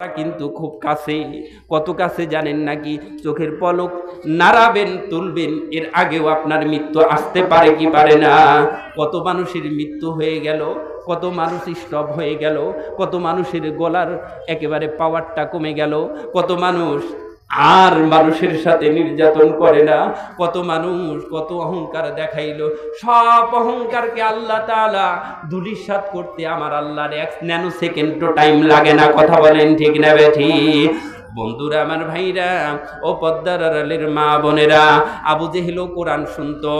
কিন্তু খুব কাছে। কত কাছে জানেন নাকি? চোখের পলক নাড়াবেন, তুলবেন, এর আগেও আপনার মৃত্যু আসতে পারে কি পারে না? কত মানুষের মৃত্যু হয়ে গেল, কত মানুষ স্টপ হয়ে গেল, কত মানুষের গলার একেবারে পাওয়ারটা কমে গেল, কত মানুষ আর মানুষের সাথে নির্যাতন করে না। কত মানুষ, কত অহংকার দেখাইল। সব অহংকারকে আল্লাহ তালা দুলিশাত করতে আমার আল্লাহর এক ন্যানো সেকেন্ডও টাইম লাগে না। কথা বলেন ঠিক না বেঠি বন্ধুরা আমার ভাইরা, ও পদ্মার আড়ালের মা বোনেরা, আবু জেহেলও কোরআন শুনতো।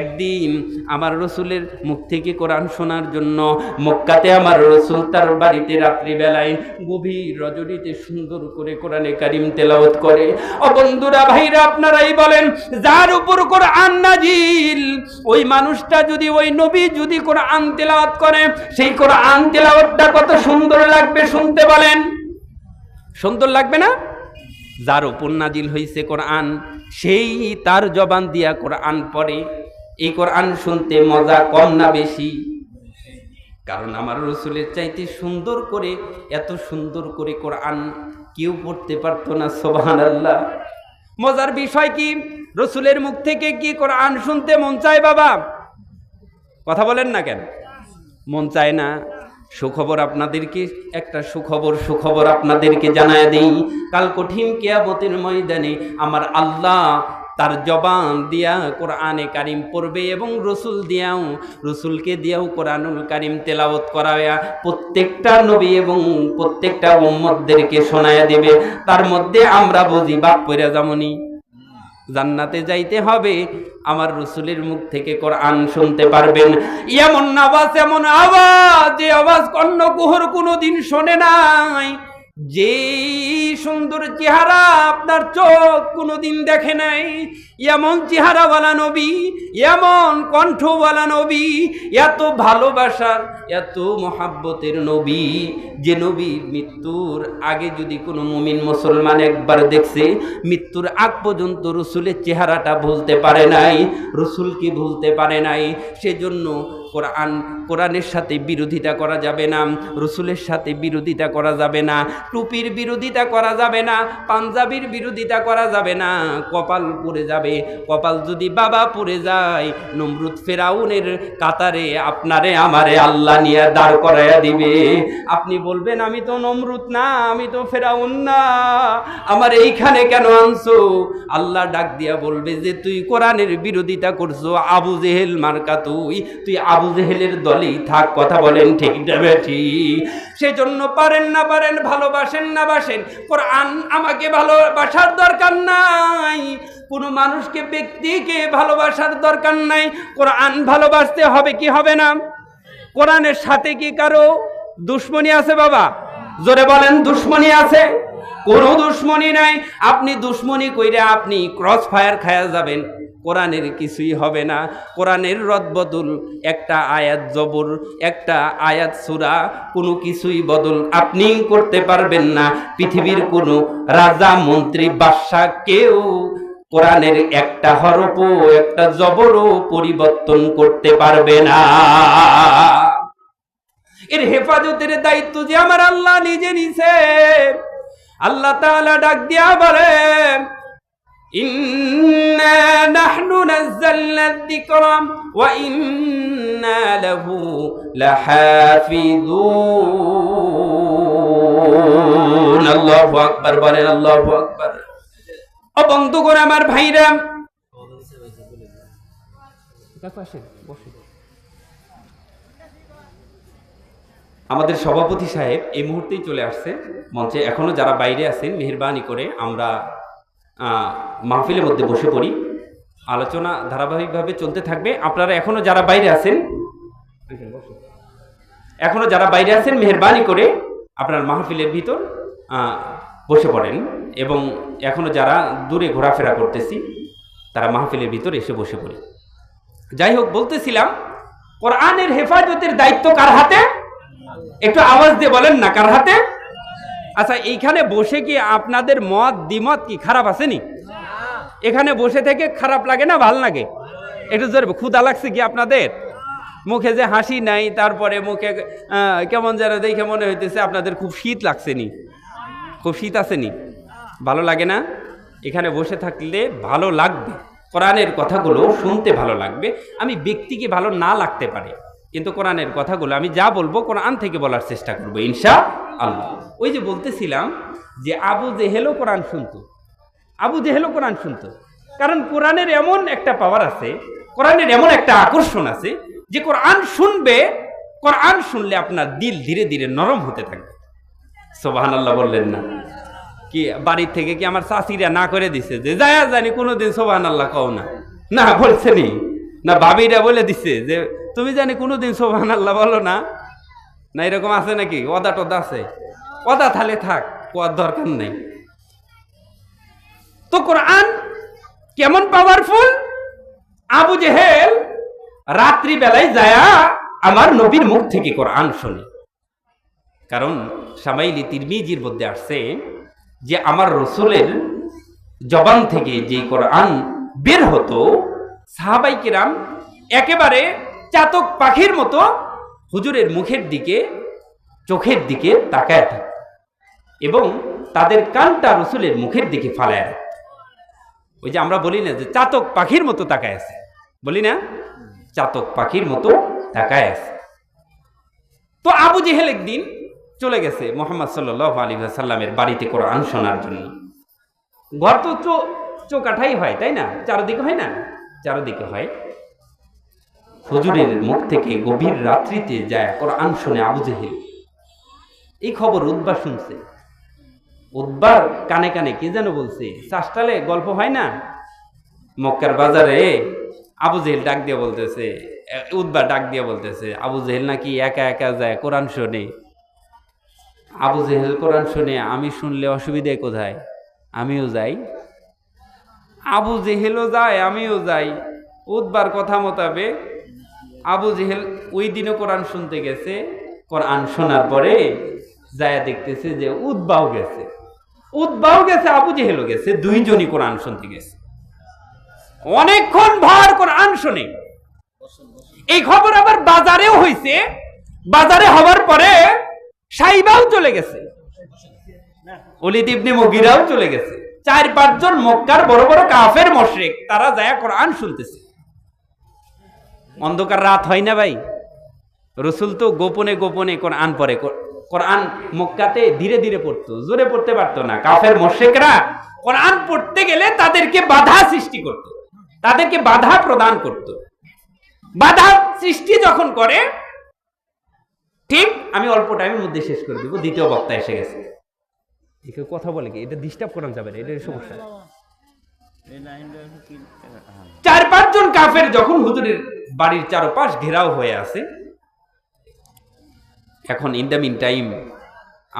একদিন আমার রসুলের মুখ থেকে কোরআন শোনার জন্য মক্কাতে আমার রসুল তার বাড়িতে রাত্রিবেলায় গভীর রজনীতে সুন্দর করে কোরআনে কারিম তেলাওয়াত করে। ও বন্ধুরা, ভাইরা, আপনারাই বলেন, যার উপর কোরআন নাজিল, ওই মানুষটা যদি, ওই নবী যদি কোরআন তেলাওয়াত করে, সেই কোরআন তেলাওয়াতটা কত সুন্দর লাগবে শুনতে বলেন। সুন্দর লাগবে না? যার উপর নাজিল হয়েছে কোরআন, সেই তার জবান দিয়া কোরআন পড়ে। এই কোরআন শুনতে মজা কম না বেশি? কারণ আমার রসুলের চাইতে সুন্দর করে, এত সুন্দর করে কোরআন কেউ পড়তে পারতো না সোবাহান আল্লাহ মজার বিষয় কি? রসুলের মুখ থেকে কি কোরআন শুনতে মন চায় বাবা? কথা বলেন না কেন? মন চায় না। সুখবর আপনাদেরকে, একটা সুখবর সুখবর আপনাদেরকে জানায় দেই। কাল কঠিন কেয়াবতের ময়দানে আমার আল্লাহ তার জবান দিয়া কোরআনে কারিম পড়বে এবং রসুল দিয়াও, রসুলকে দিয়াও কোরআনুল কারিম তেলাওত করায়া প্রত্যেকটা নবী এবং প্রত্যেকটা উম্মতদেরকে শোনায়া দেবে। তার মধ্যে আমরা বুঝি, বাপ পইরা যেমনই জান্নাতে যাইতে হবে। আমার রসুলের মুখ থেকে কোরআন শুনতে পারবেন। এমন আওয়াজ এমন আওয়াজ, যে আওয়াজ অন্য কুহর কোনোদিন শোনে নাই। যে সুন্দর চেহারা আপনার চোখ কোনোদিন দেখে নাই, এমন চেহারাওয়ালা নবী, এমন কণ্ঠওয়ালা নবী, এত ভালোবাসার এত মহাব্বতের নবী, যে নবী মৃত্যুর আগে যদি কোনো মুমিন মুসলমান একবার দেখছে, মৃত্যুর আগ পর্যন্ত রসুলের চেহারাটা ভুলতে পারে নাই রসুলকে ভুলতে পারে নাই, সেজন্য কোরআন, কোরআনের সাথে বিরোধিতা করা যাবে না, রসুলের সাথে বিরোধিতা করা যাবে না, টুপির বিরোধিতা করা যাবে না, পাঞ্জাবির বিরোধিতা করা যাবে না, কপাল পড়ে যাবে, কপাল যদি বাবা পড়ে যায়, নমরুদ ফেরাউনের কাতারে আপনারে, আমারে আল্লাহ নিয়ে দাঁড় করাইয়া দিবে। আপনি বলবেন, আমি তো নমরুদ না, আমি তো ফেরাউন না, আমার এইখানে কেন আনছো? আল্লাহ ডাক দিয়া বলবে যে, তুই কোরআনের বিরোধিতা করছ, আবু জেহেল মার্কা তুই তুই আবু জেহেলের দলেই থাক, কথা বলেন ঠিক যাবে ঠিক সেজন্য পারেন না পারেন, ভালোবাসেন না বাসেন, কোরআন আমাকে ভালোবাসার দরকার নাই। কোনো মানুষকে, ব্যক্তিকে ভালোবাসার দরকার নাই। কোরআন ভালোবাসতে হবে কি হবে না? কোরআনের সাথে কি কারও দুশ্মনী আছে বাবা? জোরে বলেন, দুশ্মনী আছে? কোনো দুশ্মনী নাই। আপনি দুশ্মনী কইরে আপনি ক্রস ফায়ার খায়া যাবেন। কোরআনের কিছুই হবে না। কোরআনের রদবদল, একটা আয়াত জবর, একটা আয়াত সুরা, কোনো কিছুই বদল আপনি করতে পারবেন না। পৃথিবীর কোনো রাজা, মন্ত্রী, বাদশাহ কেউ কোরআনের একটা হরফও একটা জবরও পরিবর্তন করতে পারবে না। এর হেফাজতের দায়িত্ব যে আমার আল্লাহ নিজে নিছে। আল্লাহ তাআলা ডাক দিয়া বলে ইন্না নাহনু নাযালনা যিকরা ওয়া ইন্না লাহু লাহাফিজুন। আল্লাহু আকবার বলেন আল্লাহু আকবার। ও বন্ধুগণ আমার ভাইরা বসে। আমাদের সভাপতি সাহেব এই মুহূর্তেই চলে আসছে মঞ্চে। এখনও যারা বাইরে আছেন, মেহরবানি করে আমরা মাহফিলের মধ্যে বসে পড়ি। আলোচনা ধারাবাহিকভাবে চলতে থাকবে। আপনারা এখনও যারা বাইরে আছেন এখনও যারা বাইরে আছেন, মেহরবানি করে আপনার মাহফিলের ভিতর বসে পড়েন। এবং এখনও যারা দূরে ঘোরাফেরা করতেছি, তারা মাহফিলের ভিতর এসে বসে পড়ি। যাই হোক, বলতেছিলাম, কোরআনের হেফাজতের দায়িত্ব কার হাতে? একটু আওয়াজ দিয়ে বলেন না, কার হাতে? আচ্ছা এইখানে বসে কি আপনাদের মত, দ্বিমত কি? খারাপ আসেনি? এখানে বসে থেকে খারাপ লাগে না, ভালো লাগে? একটু জোরে ক্ষুদা লাগছে কি আপনাদের? মুখে যে হাসি নাই, তারপরে মুখে কেমন যেন দেখে মনে হইতেছে আপনাদের খুব শীত লাগছে নি খুব শীত আসেনি। ভালো লাগে না? এখানে বসে থাকলে ভালো লাগবে। কোরআনের কথাগুলো শুনতে ভালো লাগবে। আমি ব্যক্তিকে ভালো না লাগতে পারে। কিন্তু কোরআনের কথাগুলো আমি যা বলব কোরআন থেকে বলার চেষ্টা করব ইনশা আল্লাহ ওই যে বলতেছিলাম যে আবু জেহেলও কোরআন শুনতো। আবু জেহেলও কোরআন শুনতো। কারণ কোরআনের এমন একটা পাওয়ার আছে, কোরআনের এমন একটা আকর্ষণ আছে যে কোরআন শুনবে, কোরআন শুনলে আপনার দিল ধীরে ধীরে নরম হতে থাকবে। সোবাহান আল্লাহ বললেন না। কি, বাড়ির থেকে কি আমার চাষিরা না করে দিছে? যে যায় জানি কোনোদিন সোবাহান আল্লাহ কও না। না, বলছে নি ভাবিরা বলে দিছে যে, তুমি জানি কোনোদিন সোবাহান আল্লাহ বলো না। না, এরকম আছে নাকি? অদা টদা আছে। অদা থালে থাক, কোয়ার দরকার নেই। তো কোরআন কেমন পাওয়ারফুল আবু জেহেল রাত্রি বেলায় যায়া আমার নবীর মুখ থেকে কোরআন শুনে। কারণ সামাইলি তিরমিজির মধ্যে আসছে যে, আমার রসুলের জবান থেকে যে কোরআন বের হতো সাহাবাই কিরাম একেবারে চাতক পাখির মতো হুজুরের মুখের দিকে, চোখের দিকে তাকায় থাকে এবং তাদের কানটা রসুলের মুখের দিকে ফালায় রাখত। ওই যে আমরা বলি না যে চাতক পাখির মতো তাকায় আছে। বলি না, চাতক পাখির মতো তাকায় আছে। তো আবু জেহেল একদিন চলে গেছে মোহাম্মদ সাল্লাহ আলী সাল্লামের বাড়িতে কোরআন শোনার জন্য। ঘর তো চো, চোকাঠাই হয়, তাই না? চারদিকে হয় না? চারদিকে হয়। হুজুরের মুখ থেকে গভীর রাত্রিতে যায় কোরআন শুনে আবু জেহেল। এই খবর উদ্বা শুনছে। উদ্বার কানে কানে কে যেন বলছে, চাষটালে গল্প হয় না? মক্কার বাজারে আবু জেহেল ডাক দিয়ে বলতেছে উদ্বা ডাক দিয়ে বলতেছে, আবু জেহেল নাকি একা একা যায় কোরআন শোনে? আবু জেহেল কোরআন শুনে, আমি শুনলে অসুবিধে কোথায়? আমিও যাই। আবু জেহেলও যায়, আমিও যাই। উদ্বার কথা মোতাবেক আবু জেহেল ওই দিনও কোরআন শুনতে গেছে। কোরআন শোনার পরে যায় দেখতেছে যে উদ্বাও গেছে। উদ্বাও গেছে, আবু জেহেলও গেছে, দুইজনই কোরআন শুনতে গেছে। অনেকক্ষণ ভর কোরআন শুনে। এই খবর আবার বাজারেও হয়েছে বাজারে হওয়ার পরে সাইবাও চলে গেছে। অলিদ মুগিরাও চলে গেছে। চার পাঁচজন মক্কার বড় বড় কাফের মশরেক, তারা যায় কোরআন শুনতেছে। অন্ধকার রাত হয় না ভাই। রসুল তো গোপনে গোপনে কোরআন পরে কোরআন মক্কাতে ধীরে ধীরে পড়তো, জোরে পড়তে পারতো না। কাফের মোশেকরা কোরআন পড়তে গেলে তাদেরকে বাধা সৃষ্টি করত। তাদেরকে বাধা প্রদান করত। বাধা সৃষ্টি যখন করে, ঠিক আমি অল্প টাইমের মধ্যে শেষ করে দিব, দ্বিতীয় বক্তা এসে গেছে। একে কথা বলে কি, এটা ডিস্টার্ব করা যাবে না এটার সমস্যা। চার পাঁচজন কাফের যখন হুজুরের বাড়ির চারপাশ ঘেরাও হয়ে আছে, এখন ইন দ্য মিন টাইম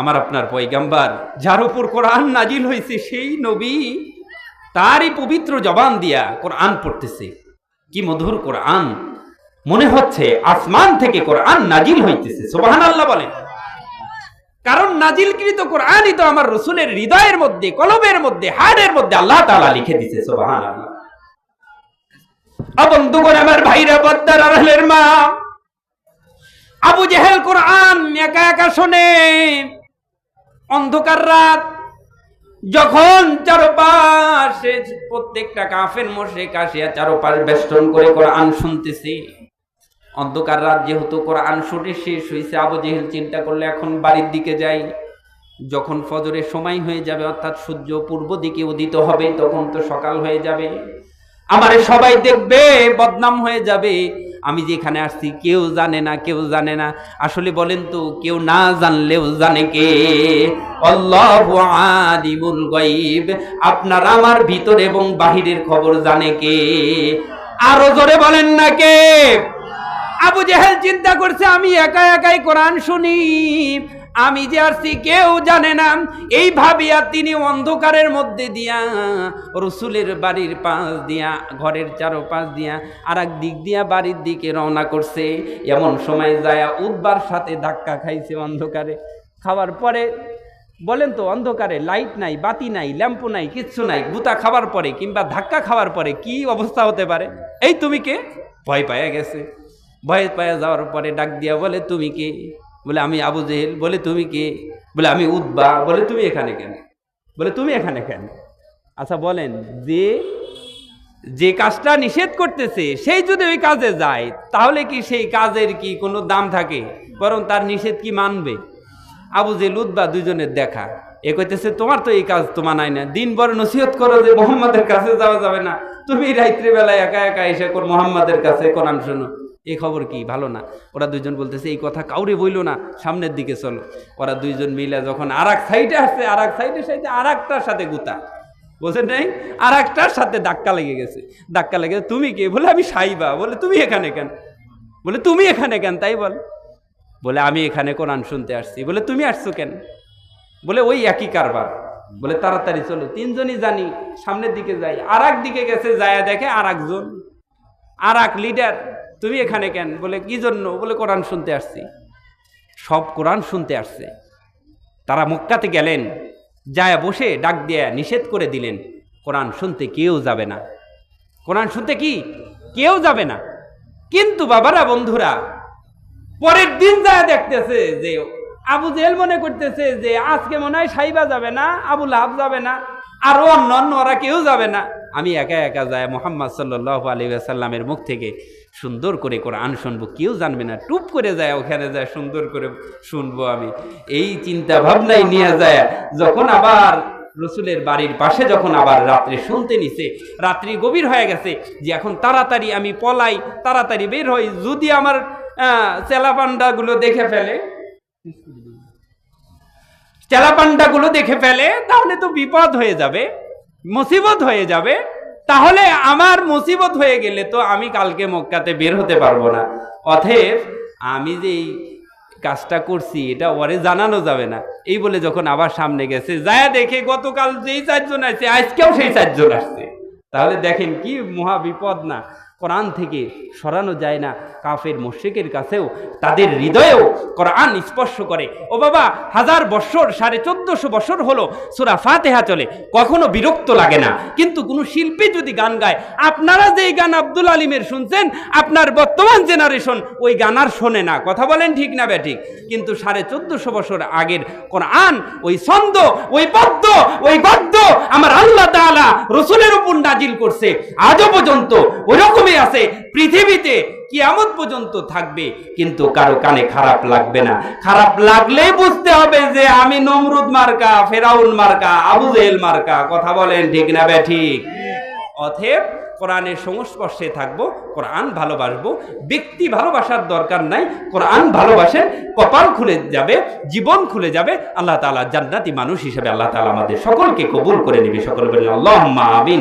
আমার আপনার পয়গাম্বার, যার উপর কোরআন নাজিল হয়েছে, সেই নবী তারই পবিত্র জবান দিয়া কোরআন পড়তেছে। কি মধুর কোরআন। মনে হচ্ছে আসমান থেকে কোরআন নাজিল হইতেছে। সোবাহান আল্লাহ বলেন। কারণ নাজিলকৃত কোরআনই তো আমার রসুলের হৃদয়ের মধ্যে, কলবের মধ্যে, হাড়ের মধ্যে আল্লাহ তাআলা লিখে সোবাহান বন্ধুগণ, আমার ভাইরা আহলের মা, আবু জেহেল কোরআন একা একা শোনে। অন্ধকার রাত, যখন চারপাশে প্রত্যেকটা কাফের মোশে কাশিয়া চারপাশ বেষ্টন করে কোরআন শুনতেছে। অন্ধকার রাত যেহেতু কোরআন শুনে শেষ হয়েছে, আবু জেহেল চিন্তা করলে এখন বাড়ির দিকে যাই। যখন ফজরের সময় হয়ে যাবে, অর্থাৎ সূর্য পূর্ব দিকে উদিত হবে, তখন তো সকাল হয়ে যাবে। আমারে সবাই দেখবে, বদনাম হয়ে যাবে। আমি যেখানে আসছি, কেউ জানে না, কেউ জানে না। আসলে বলেন তো, কেউ না জানলেও জানে কে? আপনার আমার ভিতর এবং বাহিরের খবর জানে কে? আরও জোরে বলেন না কে? আবু জেহেল চিন্তা করছে, আমি একা একাই কোরআন শুনি। আমি যে আসছি কেউ জানে না। এই ভাবিয়া তিনি অন্ধকারের মধ্যে দিয়া রসুলের বাড়ির পাশ দিয়া, ঘরের চারো পাশ দিয়া আর এক দিক দিয়া বাড়ির দিকে রওনা করছে। এমন সময় যায় উদ্বার সাথে ধাক্কা খাইছে অন্ধকারে। খাওয়ার পরে বলেন তো, অন্ধকারে লাইট নাই, বাতি নাই, ল্যাম্পু নাই, কিচ্ছু নাই, গুতা খাওয়ার পরে কিংবা ধাক্কা খাওয়ার পরে কি অবস্থা হতে পারে? এই তুমি কে? ভয় পায়া গেছে। ভয় পায়ে যাওয়ার পরে ডাক দিয়া বলে, তুমি কে? বলে, আমি আবু জেহেল। বলে, তুমি কে? বলে, আমি উদ্বা বলে, তুমি এখানে কেন? বলে, তুমি এখানে কেন? আচ্ছা বলেন, যে যে কাজটা নিষেধ করতেছে, সেই যদি ওই কাজে যায়, তাহলে কি সেই কাজের কি কোনো দাম থাকে? বরং তার নিষেধ কি মানবে? আবু যে লুদ্বা দুজনের দেখা। এ কইতেছে, তোমার তো এই কাজ তোমার নাই না। দিন বড় নসিহত করো যে, মোহাম্মদের কাছে যাওয়া যাবে না। তুমি রাত্রিবেলায় একা একা এসে কর, মোহাম্মদের কাছে কোরআন শোনো। এই খবর কি? ভালো না। ওরা দুইজন বলতেছে, এই কথা কাউরে বইলো না, সামনের দিকে চলো। ওরা দুইজন মিলে যখন আর এক সাইডে আসছে আর এক সাইডে সাইডে আর একটার সাথে গুতা। বলছেন নাই? আর একটার সাথে ধাক্কা লেগে গেছে। ধাক্কা লেগে, তুমি কে? বলে, আমি সাইবা। বলে, তুমি এখানে কেন? বলে, তুমি এখানে কেন? তাই বল। বলে, আমি এখানে কোরআন শুনতে আসছি। বলে, তুমি আসছো কেন? বলে, ওই একই কারবার। বলে, তাড়াতাড়ি চলো। তিনজনই জানি সামনের দিকে যাই আর দিকে গেছে, যায় দেখে আর একজন আর এক লিডার তুমি এখানে কেন? বলে, কি জন্য? বলে, কোরআন শুনতে আসছি। সব কোরআন শুনতে আসছে। তারা মক্কাতে গেলেন, যায় বসে ডাক দিয়ে নিষেধ করে দিলেন, কোরআন শুনতে কেউ যাবে না। কোরআন শুনতে কি? কেউ যাবে না। কিন্তু বাবারা, বন্ধুরা, পরের দিন যায় দেখতেছে যে, আবু জেল মনে করতেছে যে, আজকে মনে হয় সাইবা যাবে না, আবু লাভ যাবে না, আর অন্য অন্য ওরা কেউ যাবে না। আমি একা একা যায় মোহাম্মদ সাল্লাহ আলী সাল্লামের মুখ থেকে সুন্দর করে কোরআন শুনব। কেউ জানবে না। টুপ করে যায়, ওখানে যায়, সুন্দর করে শুনব আমি। এই চিন্তা ভাবনাই নিয়ে যায়। যখন আবার রসুলের বাড়ির পাশে যখন আবার রাত্রে শুনতে নিছে, রাত্রি গভীর হয়ে গেছে যে এখন তাড়াতাড়ি আমি পলাই, তাড়াতাড়ি বের হই, যদি আমার চেলাপান্ডাগুলো দেখে ফেলে, চেলাপান্ডাগুলো দেখে ফেলে, তাহলে তো বিপদ হয়ে যাবে। মুসিবত হয়ে যাবে, তাহলে আমার মুসিবত হয়ে গেলে তো আমি কালকে মক্কাতে বের হতে পারব না। অতএব আমি যে এই কাজটা করছি, এটা ওরে জানানো যাবে না। এই বলে যখন আবার সামনে গেছে, যায় দেখে গতকাল যেই চারজন আসছে, আজকেও সেই চারজন আসছে। তাহলে দেখেন কি মহা বিপদ না। কোরআন থেকে সরানো যায় না। কাফের মুশ্রিকের কাছেও তাদের হৃদয়েও কোরআন স্পর্শ করে। ও বাবা, হাজার বছর, সাড়ে চোদ্দশো বছর হলো সুরা ফাতেহা চলে, কখনো বিরক্ত লাগে না। কিন্তু কোনো শিল্পী যদি গান গায়, আপনারা যেই গান আব্দুল আলিমের শুনছেন, আপনার বর্তমান জেনারেশন ওই গান আর শোনে না। কথা বলেন ঠিক না ব্যাঠিক কিন্তু সাড়ে চোদ্দশো বছর আগের কোরআন, ওই ছন্দ, ওই পদ্য, ওই গদ্য আমার আল্লাহ তাআলা রসুলের উপর নাজিল করছে। আজও পর্যন্ত ওই রকমই আছে, পৃথিবীতে কিয়ামত পর্যন্ত থাকবে, কিন্তু কারও কানে খারাপ লাগবে না। খারাপ লাগলেই বুঝতে হবে যে আমি নমরুদ মার্কা, ফেরাউন মার্কা, আবু জেহেল মার্কা, কথা বলেন ঠিক না বে, ঠিক? অথেব কোরআনের সংস্পর্শে থাকব, কোরআন ভালোবাসবো, ব্যক্তি ভালোবাসার দরকার নাই, কোরআন ভালোবাসেন কপাল খুলে যাবে, জীবন খুলে যাবে, আল্লাহ তাআলা জান্নাতি মানুষ হিসেবে আল্লাহ তালা আমাদের সকলকে কবুল করে নেবে, সকল বলেন আল্লাহ আমিন।